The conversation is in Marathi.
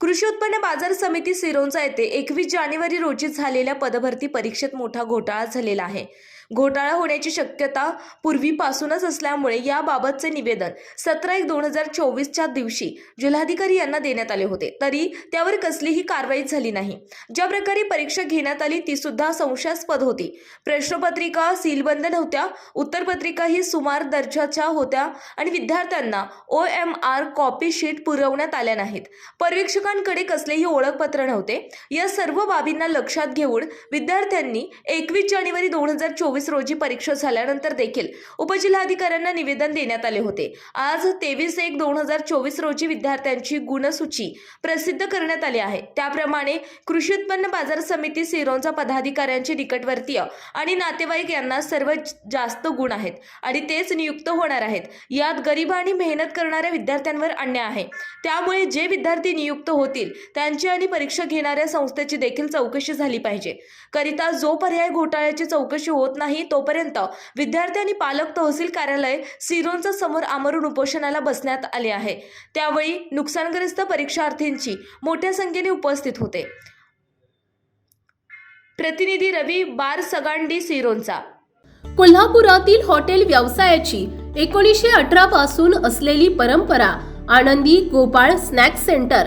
कृषी उत्पन्न बाजार समिती सिरोंचा येथे एकवीस जानेवारी रोजी झालेल्या पदभरती परीक्षेत मोठा घोटाळा झालेला आहे. घोटाळा होण्याची शक्यता पूर्वीपासूनच असल्यामुळे याबाबतचे निवेदन सतरा एक दोन हजार चोवीसच्या दिवशी जिल्हाधिकारी यांना देण्यात आले होते. तरी त्यावर कसलीही कारवाई झाली नाही. ज्या प्रकारे परीक्षा घेण्यात आली ती सुद्धा संशयास्पद होती. प्रश्नपत्रिका सीलबंद नव्हत्या. उत्तरपत्रिका ही सुमार दर्जाच्या होत्या आणि विद्यार्थ्यांना O M R copy sheet पुरवण्यात आल्या नाहीत. शिक्षकांकडे कसलेही ओळखपत्र नव्हते. या सर्व बाबींना लक्षात घेऊन विद्यार्थ्यांनी एकवीस जानेवारी दोन हजार चोवीस रोजी परीक्षा झाल्यानंतर देखील उपजिल्हाधिकाऱ्यांना निवेदन देण्यात आले होते. आज तेवीस एक दोन हजार चोवीस रोजी विद्यार्थ्यांची गुणसूची प्रसिद्ध करण्यात आली आहे. त्याप्रमाणे कृषी उत्पन्न बाजार समिती सिरोंचा पदाधिकाऱ्यांचे निकटवर्तीय आणि नातेवाईक यांना सर्व जास्त गुण आहेत आणि तेच नियुक्त होणार आहेत. यात गरीब आणि मेहनत करणाऱ्या विद्यार्थ्यांवर अन्याय आहे. त्यामुळे जे विद्यार्थी नियुक्त होतील. त्यांची आणि परीक्षा घेणाऱ्या संस्थेची देखील चौकशी झाली पाहिजे. करिता जो पर्याय घोटाळ्याची चौकशी होत नाही तोपर्यंत विद्यार्थी आणि पालक तहसील कार्यालय सिरोंचा समोर आमरून उपोषणाला बसण्यात आले आहे. त्यावेळी नुकसानग्रस्त परीक्षार्थींची मोठ्या संख्येने उपस्थित होते. प्रतिनिधी रवी बार सगांडी सिरोंचा. कोल्हापुरातील हॉटेल व्यवसायाची एकोणीसशे अठरा पासून असलेली परंपरा आनंदी गोपाळ स्नॅक सेंटर